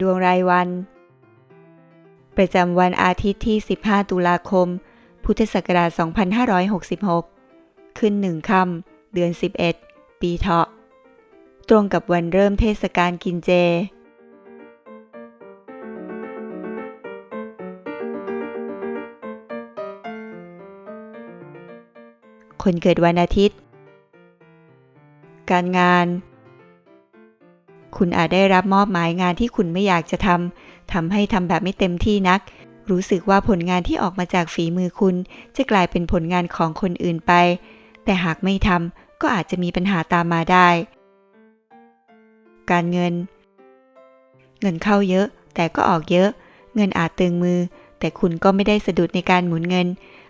ดวงรายวัน ประจำวันอาทิตย์ที่ 15 ตุลาคม พุทธศักราช 2566 ขึ้นหนึ่งค่ำเดือน 11 ปีเถาะ ตรงกับวันเริ่มเทศกาลกินเจคนเกิดวันอาทิตย์ การงาน คุณอาจได้รับมอบหมายงานที่คุณไม่อยากจะทำทำให้ทำแบบไม่เต็มที่นัก รู้สึกว่าผลงานที่ออกมาจากฝีมือคุณ จะกลายเป็นผลงานของคนอื่นไป แต่หากไม่ทำก็อาจจะมีปัญหาตามมาได้ การเงิน เงินเข้าเยอะ แต่ก็ออกเยอะ เงินอาจตึงมือ แต่คุณก็ไม่ได้สะดุดในการหมุนเงิน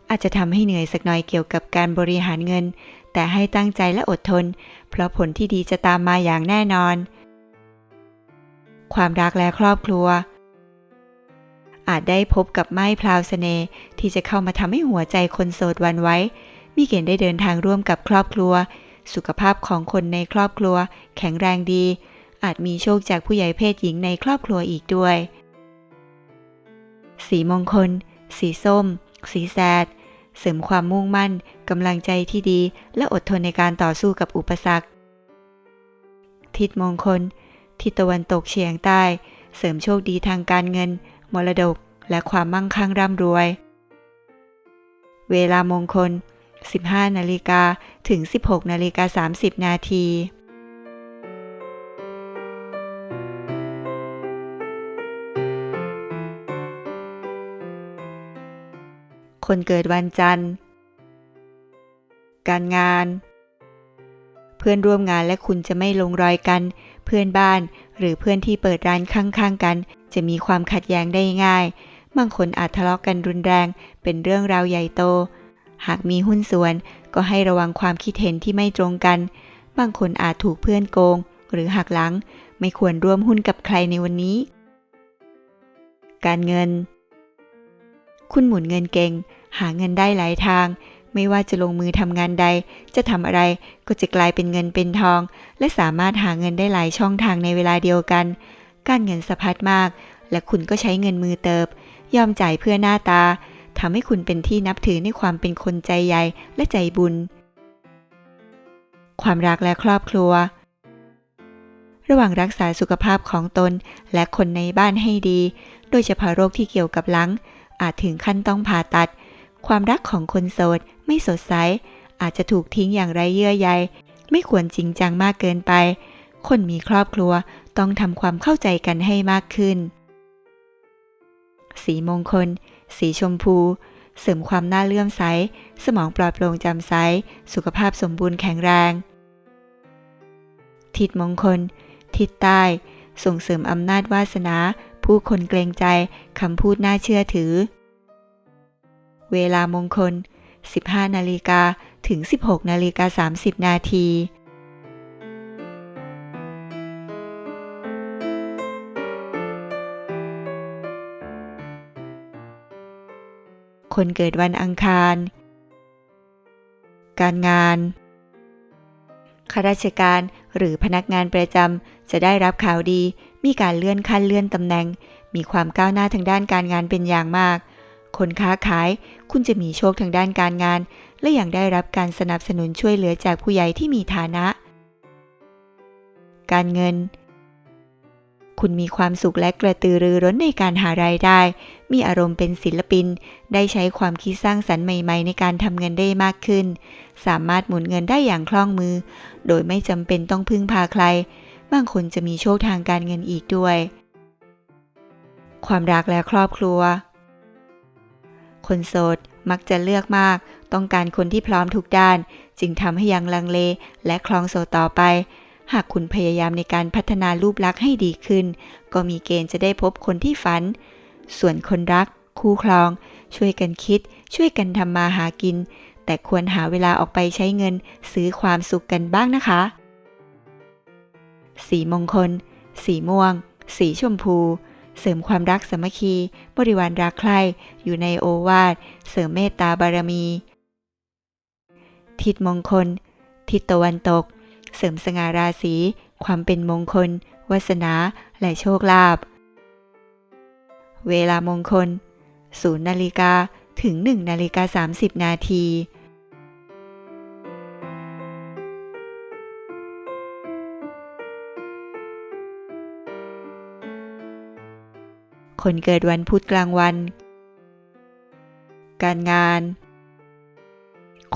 อาจจะทำให้เหนื่อยสักหน่อยเกี่ยวกับการบริหารเงิน แต่ให้ตั้งใจและอดทน เพราะผลที่ดีจะตามมาอย่างแน่นอน ความรักและครอบครัว อาจได้พบกับไม้พลาวเสน่ห์ที่จะเข้ามาทำให้หัวใจคนโสดวันไว้ มีเกณฑ์ได้เดินทางร่วมกับครอบครัว สุขภาพของคนในครอบครัว แข็งแรงดี อาจมีโชคจากผู้ใหญ่เพศหญิงในครอบครัวอีกด้วย สีมงคล สีส้ม สีแสดเสริมความมุ่งมั่น กำลังใจที่ดี และอดทนในการต่อสู้กับอุปสรรค ทิศมงคล ทิศตะวันตกเฉียงใต้ เสริมโชคดีทางการเงิน มรดก และความมั่งคั่งร่ำรวย เวลามงคล 15 นาฬิกาถึง 16 นาฬิกา 30 นาทีคนเกิดวันจันทร์ การงาน พื่อนร่วมงานและคุณจะไม่ลงรอยกัน เพื่อนบ้าน หรือเพื่อนที่เปิดร้านข้างๆกัน จะมีความขัดแย้งได้ง่าย บางคนอาจทะเลาะกกันรุนแรง เป็นเรื่องราวใหญ่โต หากมีหุ้นส่วน ก็ให้ระวังความคิดเห็นที่ไม่ตรงกัน บางคนอาจถูกเพื่อนโกง หรือหักหลัง ไม่ควรร่วมหุ้นกับใครในวันนี้ การเงิน คุณหมุนเงินเก่ง หาเงินได้หลายทาง ไม่ว่าจะลงมือทำงานใด จะทำอะไรก็จะกลายเป็นเงินเป็นทอง และสามารถหาเงินได้หลายช่องทางในเวลาเดียวกัน การเงินสะพัดมาก และคุณก็ใช้เงินมือเติบ ยอมจ่ายเพื่อหน้าตาทำให้คุณเป็นที่นับถือในความเป็นคนใจใหญ่และใจบุญ ความรักและครอบครัว ระหว่างรักษาสุขภาพของตนและคนในบ้านให้ดี โดยเฉพาะโรคที่เกี่ยวกับหลัง อาจถึงขั้นต้องผ่าตัด ความรักของคนโสดไม่สดใส อาจจะถูกทิ้งอย่างไรเยื่อใย ไม่ควรจริงจังมากเกินไป คนมีครอบครัวต้องทำความเข้าใจกันให้มากขึ้น สีมงคล สีชมพู เสริมความน่าเลื่อมใส สมองปลอดโปร่งจ่มใส สุขภาพสมบูรณ์แข็งแรง ทิศมงคล ทิศใต้ ส่งเสริมอำนาจวาสนา ผู้คนเกรงใจ คำพูดน่าเชื่อถือ เวลามงคล 15 นาฬิกาถึง 16 นาฬิกา 30 นาทีคนเกิดวันอังคาร การงาน ข้าราชการหรือพนักงานประจำจะได้รับข่าวดี มีการเลื่อนขั้นเลื่อนตำแหน่ง มีความก้าวหน้าทางด้านการงานเป็นอย่างมาก คนค้าขาย คุณจะมีโชคทางด้านการงาน และยังได้รับการสนับสนุนช่วยเหลือจากผู้ใหญ่ที่มีฐานะ การเงิน คุณมีความสุขและกระตือรือร้นในการหารายได้ มีอารมณ์เป็นศิลปิน ได้ใช้ความคิดสร้างสรรค์ใหม่ๆ ในการทำเงินได้มากขึ้น สามารถหมุนเงินได้อย่างคล่องมือ โดยไม่จำเป็นต้องพึ่งพาใคร บางคนจะมีโชคทางการเงินอีกด้วยความรักและครอบครัว คนโสดมักจะเลือกมาก ต้องการคนที่พร้อมทุกด้าน จึงทำให้ยังลังเลและคลองโสดต่อไป หากคุณพยายามในการพัฒนารูปลักษณ์ให้ดีขึ้น ก็มีเกณฑ์จะได้พบคนที่ฝัน ส่วนคนรัก คู่ครอง ช่วยกันคิด ช่วยกันทำมาหากิน แต่ควรหาเวลาออกไปใช้เงิน ซื้อความสุขกันบ้างนะคะ สีมงคล สีม่วง สีชมพู เสริมความรักสามัคคี บริวารรักใคร่อยู่ในโอวาท เสริมเมตตาบารมี ทิศมงคล ทิศตะวันตก เสริมสง่าราศี ความเป็นมงคล วาสนา และโชคลาภ เวลามงคล 0 นาฬิกา ถึง 1 นาฬิกา 30 นาที คนเกิดวันพุธกลางวัน การงาน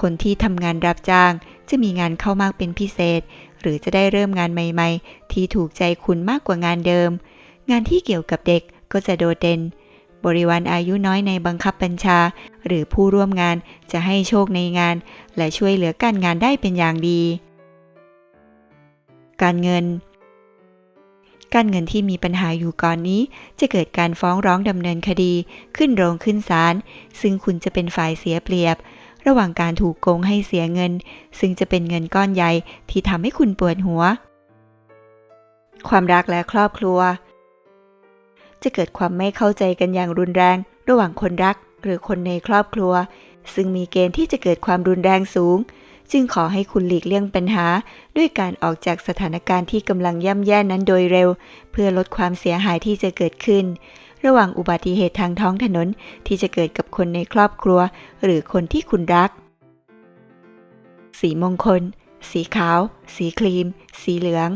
คนที่ทำงานรับจ้างจะมีงานเข้ามากเป็นพิเศษ หรือจะได้เริ่มงานใหม่ ๆ ที่ถูกใจคุณมากกว่างานเดิม งานที่เกี่ยวกับเด็กก็จะโดดเด่น บริวารอายุน้อยในบังคับบัญชา หรือผู้ร่วมงานจะให้โชคในงาน และช่วยเหลือการงานได้เป็นอย่างดี การเงิน การเงินที่มีปัญหาอยู่ก่อนนี้ จะเกิดการฟ้องร้องดำเนินคดี ขึ้นโรงขึ้นศาลซึ่งคุณจะเป็นฝ่ายเสียเปรียบ ระหว่างการถูกโกงให้เสียเงิน ซึ่งจะเป็นเงินก้อนใหญ่ที่ทำให้คุณปวดหัว ความรักและครอบครัว จะเกิดความไม่เข้าใจกันอย่างรุนแรง ระหว่างคนรักหรือคนในครอบครัว ซึ่งมีเกณฑ์ที่จะเกิดความรุนแรงสูง จึงขอให้คุณหลีกเลี่ยงปัญหา ด้วยการออกจากสถานการณ์ที่กำลังย่ำแย่นั้นโดยเร็ว เพื่อลดความเสียหายที่จะเกิดขึ้น ระหว่างอุบัติเหตุทางท้องถนนที่จะเกิดกับคนในครอบครัว หรือคนที่คุณรัก สีมงคล สีขาว สีครีม สีเหลือง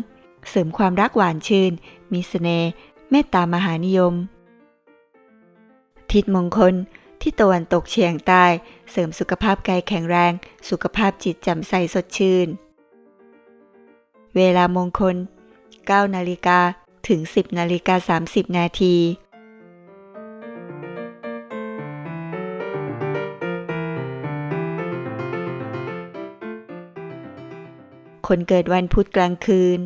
เสริมความรักหวานชื่น มีเสน่ห์เมตตามหานิยม ทิศมงคล ที่ตะวันตกเฉียงใต้ เสริมสุขภาพกายแข็งแรง สุขภาพจิตแจ่มใสสดชื่น เวลามงคล 9 นาฬิกาถึง 10 นาฬิกา 30 นาทีคนเกิดวันพุธกลางคืน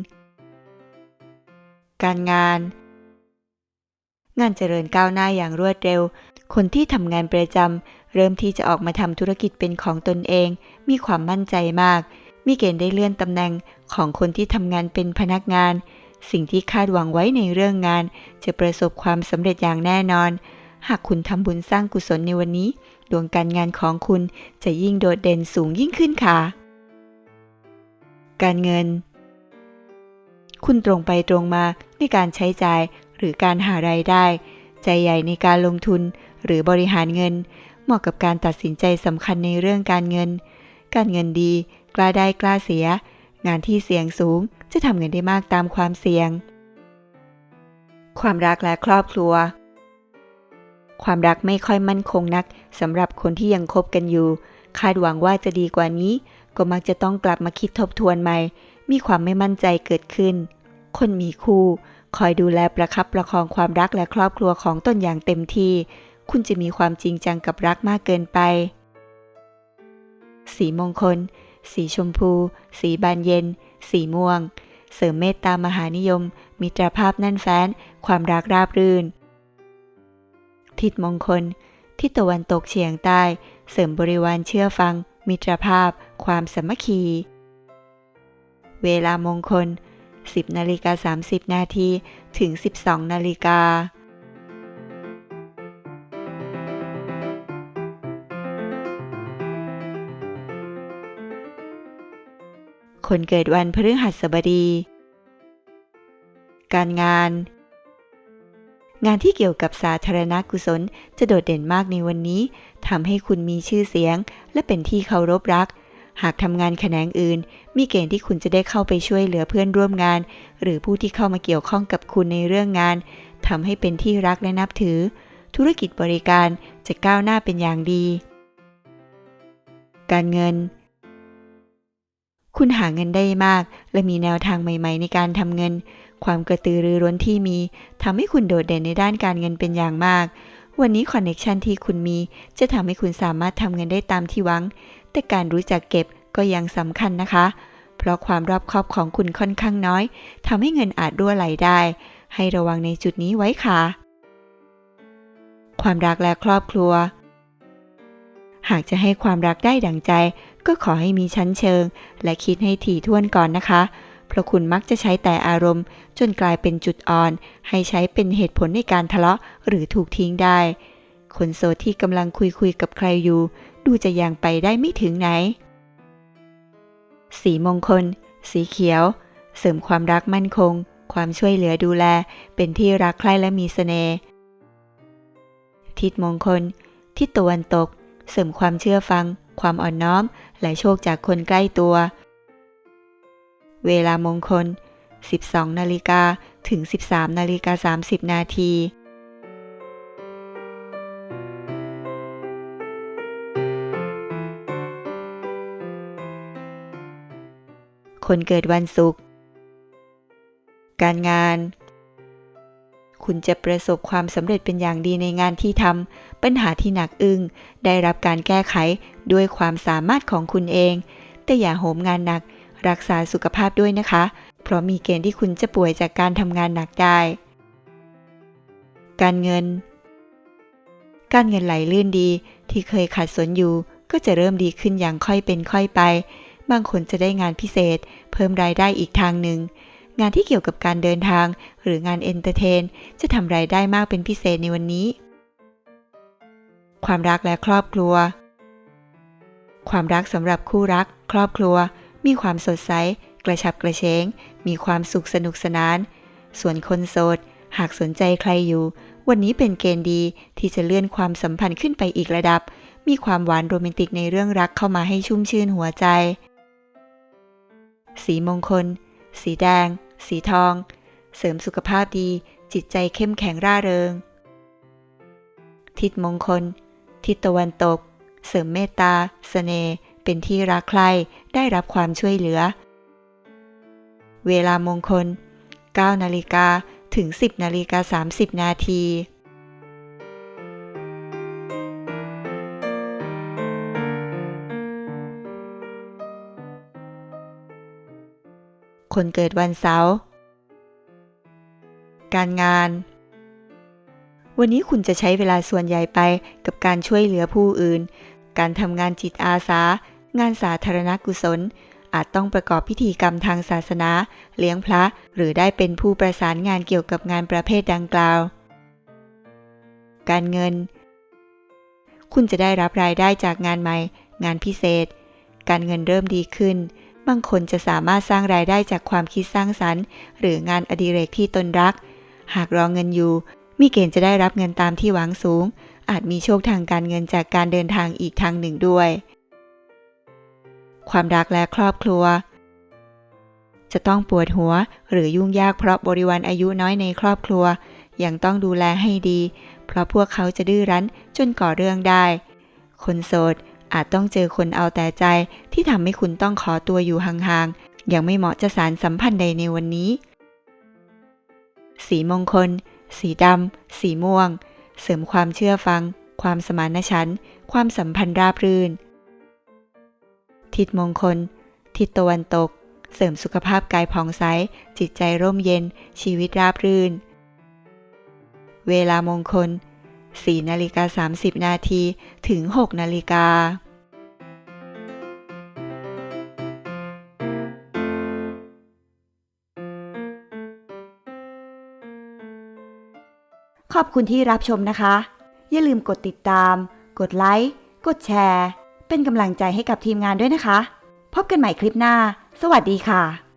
การงาน งานเจริญก้าวหน้าอย่างรวดเร็ว คนที่ทำงานประจำเริ่มที่จะออกมาทำธุรกิจเป็นของตนเอง มีความมั่นใจมาก มีเกณฑ์ได้เลื่อนตำแหน่งของคนที่ทำงานเป็นพนักงาน สิ่งที่คาดหวังไว้ในเรื่องงาน จะประสบความสำเร็จอย่างแน่นอน หากคุณทำบุญสร้างกุศลในวันนี้ ดวงการงานของคุณจะยิ่งโดดเด่นสูงยิ่งขึ้นค่ะ การเงิน คุณตรงไปตรงมาในการใช้จ่าย หรือการหารายได้ ใจใหญ่ในการลงทุนหรือบริหารเงิน เหมาะกับการตัดสินใจสำคัญในเรื่องการเงิน การเงินดี กล้าได้กล้าเสีย งานที่เสี่ยงสูงจะทำเงินได้มากตามความเสี่ยง ความรักและครอบครัว ความรักไม่ค่อยมั่นคงนักสำหรับคนที่ยังคบกันอยู่ คาดหวังว่าจะดีกว่านี้ ก็มักจะต้องกลับมาคิดทบทวนใหม่ มีความไม่มั่นใจเกิดขึ้น คนมีคู่ คอยดูแลประคับประคองความรักและครอบครัวของตนอย่างเต็มที่ คุณจะมีความจริงจังกับรักมากเกินไป สีมงคล สีชมพู สีบานเย็น สีม่วง เสริมเมตตามหานิยม มิตรภาพแน่นแฟ้น ความรักราบรื่น ทิศมงคล ทิศตะวันตกเฉียงใต้ เสริมบริวารเชื่อฟัง มิตรภาพ ความสมัคคี เวลามงคล 10นาฬิกา30 นาทีถึง 12 นาฬิกาคนเกิดวันพฤหัสบดี การงาน งานที่เกี่ยวกับสาธารณกุศลจะโดดเด่นมากในวันนี้ทำให้คุณมีชื่อเสียง และเป็นที่เคารพรัก หากทำงานแขนงอื่น มีเกณฑ์ที่คุณจะได้เข้าไปช่วยเหลือเพื่อนร่วมงาน หรือผู้ที่เข้ามาเกี่ยวข้องกับคุณในเรื่องงานทำให้เป็นที่รักและนับถือ ธุรกิจบริการจะก้าวหน้าเป็นอย่างดี การเงิน คุณหาเงินได้มาก และมีแนวทางใหม่ๆ ในการทำเงิน ความกระตือรือร้นที่มีทำให้คุณโดดเด่นในด้านการเงินเป็นอย่างมากวันนี้คอนเน็ชันที่คุณมี จะทำให้คุณสามารถทำเงินได้ตามที่หวัง แต่การรู้จักเก็บก็ยังสำคัญนะคะ เพราะความรอบคอบของคุณค่อนข้างน้อยทำให้เงินอาจรั่วไหลได้ ให้ระวังในจุดนี้ไว้ค่ะ ความรักและครอบครัว หากจะให้ความรักได้ดังใจ ก็ขอให้มีชั้นเชิง และคิดให้ถี่ถ้วนก่อนนะคะเพราะคุณมักจะใช้แต่อารมณ์ จนกลายเป็นจุดอ่อน ให้ใช้เป็นเหตุผลในการทะเลาะหรือถูกทิ้งได้ คนโสดที่กำลังคุยคุยกับใครอยู่ ดูจะยังไปได้ไม่ถึงไหน สีมงคล สีเขียว เสริมความรักมั่นคง ความช่วยเหลือดูแล เป็นที่รักใคร่และมีเสน่ห์ ทิศมงคล ทิศตะวันตก เสริมความเชื่อฟัง ความอ่อนน้อม และโชคจากคนใกล้ตัว เวลามงคล 12 นาฬิกาถึง 13 นาฬิกา 30 นาที คนเกิดวันศุกร์ การงาน คุณจะประสบความสำเร็จเป็นอย่างดีในงานที่ทำ ปัญหาที่หนักอึ้ง ได้รับการแก้ไขด้วยความสามารถของคุณเอง แต่อย่าโหมงานหนัก รักษาสุขภาพด้วยนะคะ เพราะมีเกณฑ์ที่คุณจะป่วยจากการทำงานหนักได้ การเงิน การเงินไหลลื่นดีที่เคยขัดสนอยู่ก็จะเริ่มดีขึ้นอย่างค่อยเป็นค่อยไป บางคนจะได้งานพิเศษ เพิ่มรายได้อีกทางหนึ่ง งานที่เกี่ยวกับการเดินทาง หรืองานเอนเตอร์เทน จะทำรายได้มากเป็นพิเศษในวันนี้ ความรักและครอบครัว ความรักสำหรับคู่รัก ครอบครัว มีความสดใส กระฉับกระเฉง มีความสุขสนุกสนาน ส่วนคนโสด หากสนใจใครอยู่ วันนี้เป็นเกณฑ์ดีที่จะเลื่อนความสัมพันธ์ขึ้นไปอีกระดับมีความหวานโรแมนติกในเรื่องรักเข้ามาให้ชุ่มชื่นหัวใจ สีมงคล สีแดง สีทอง เสริมสุขภาพดี จิตใจเข้มแข็งร่าเริง ทิศมงคล ทิศตะวันตก เสริมเมตตาเสน่ห์เป็นที่รักใคร่ได้รับความช่วยเหลือ เวลามงคล9นาฬิกาถึง 10นาฬิกา30นาที คนเกิดวันเสาร์การงาน วันนี้คุณจะใช้เวลาส่วนใหญ่ไปกับการช่วยเหลือผู้อื่น การทำงานจิตอาสา งานสาธารณกุศล อาจต้องประกอบพิธีกรรมทางศาสนา เลี้ยงพระ หรือได้เป็นผู้ประสานงานเกี่ยวกับงานประเภทดังกล่าว การเงิน คุณจะได้รับรายได้จากงานใหม่ งานพิเศษ การเงินเริ่มดีขึ้น บางคนจะสามารถสร้างรายได้จากความคิดสร้างสรรค์ หรืองานอดิเรกที่ตนรัก หากรอเงินอยู่ มีเกณฑ์จะได้รับเงินตามที่หวังสูง อาจมีโชคทางการเงินจากการเดินทางอีกทางหนึ่งด้วย ความรักและครอบครัว จะต้องปวดหัวหรือยุ่งยากเพราะบริวารอายุน้อยในครอบครัว ยังต้องดูแลให้ดี เพราะพวกเขาจะดื้อรั้นจนก่อเรื่องได้ คนโสด อาจต้องเจอคนเอาแต่ใจที่ทำให้คุณต้องขอตัวอยู่ห่างๆ ยังไม่เหมาะจะสารสัมพันธ์ใดในวันนี้ สีมงคล สีดำ สีม่วง เสริมความเชื่อฟัง ความสมานฉันท์ความสัมพันธ์ราบรื่น ทิศมงคล ทิศตะวันตก เสริมสุขภาพกายผ่องใส จิตใจร่มเย็น ชีวิตราบรื่น เวลามงคล 4นาฬิกา30 นาทีถึง 6 นาฬิกาขอบคุณที่รับชมนะคะ อย่าลืมกดติดตาม กดไลค์ กดแชร์ เป็นกำลังใจให้กับทีมงานด้วยนะคะ พบกันใหม่คลิปหน้า สวัสดีค่ะ